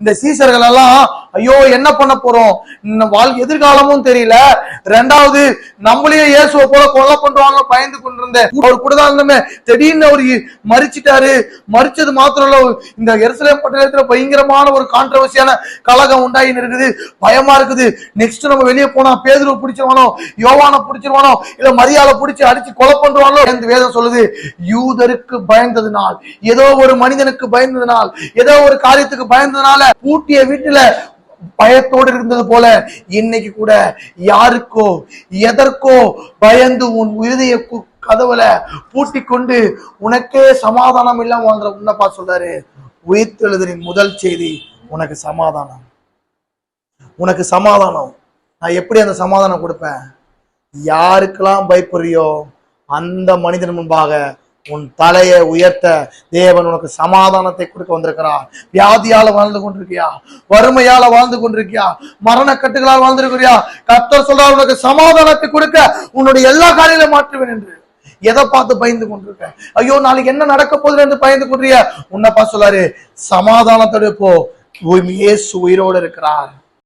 இந்த சீசர்கள் எல்லாம் ஐயோ என்ன பண்ண போறோம்? வாழ் எதிர்காலமும் தெரியல. ரெண்டாவது நம்மளையே இயேசுவை போல கொலை பண்றாங்க பயந்து கொண்டிருந்த அவர் கூட தான் இருந்தோமே. திடீர்னு அவர் மறிச்சிட்டாரு மறிச்சது மாத்திரம் இல்ல இந்த எரிசலேம் பட்டணத்துல பயங்கரமான ஒரு கான்ட்ரவர்சியான கலகம் உண்டாகி இருக்குது பயமா இருக்குது. நெக்ஸ்ட் நம்ம வெளியே போனா பேதுருவை பிடிச்சிருவானோ யோவான பிடிச்சிருவானோ இல்ல மரியாதை பிடிச்சி அடிச்சு கொலை பண்றானோ இந்த வேதம் சொல்லுது. யூதருக்கு பயந்ததுனால் ஏதோ ஒரு மனிதனுக்கு பயந்ததுனால் ஏதோ ஒரு காரியத்துக்கு பயந்ததுனால பூட்டிய வீட்டுல பயத்தோடு இருந்தது போல இன்னைக்கு கூட யாருக்கோ எதற்கோ பயந்து உன் இருதய கதவுல பூட்டி கொண்டு உனக்கே சமாதானம் இல்லாம வாழ்ற உன்னப்பா சொல்றாரு உயிர்த்தெழுதலின் முதல் செய்தி உனக்கு சமாதானம். உனக்கு சமாதானம். நான் எப்படி அந்த சமாதானம் கொடுப்பேன்? யாருக்கெல்லாம் பயப்படுறியோ அந்த மனிதன் முன்பாக உன் தலையை உயர்த்த தேவன் உனக்கு சமாதானத்தை கொடுக்க வந்திருக்கிறார். வியாதியால வாழ்ந்து கொண்டிருக்கியா? வறுமையால வாழ்ந்து கொண்டிருக்கியா? மரண கட்டுகளால் வாழ்ந்திருக்கிறியா? கத்தர் சொல்றார் உனக்கு சமாதானத்தை கொடுக்க உன்னுடைய எல்லா காரியங்களும் மாற்றுவேன் என்று. எதை பார்த்து பயந்து கொண்டிருக்க? ஐயோ நாளைக்கு என்ன நடக்க போகுது என்று பயந்து கொண்டிருக்க உன்னப்பா சொல்லாரு சமாதானத்தோட போ. இயேசு உயிரோடு இருக்கிறார்.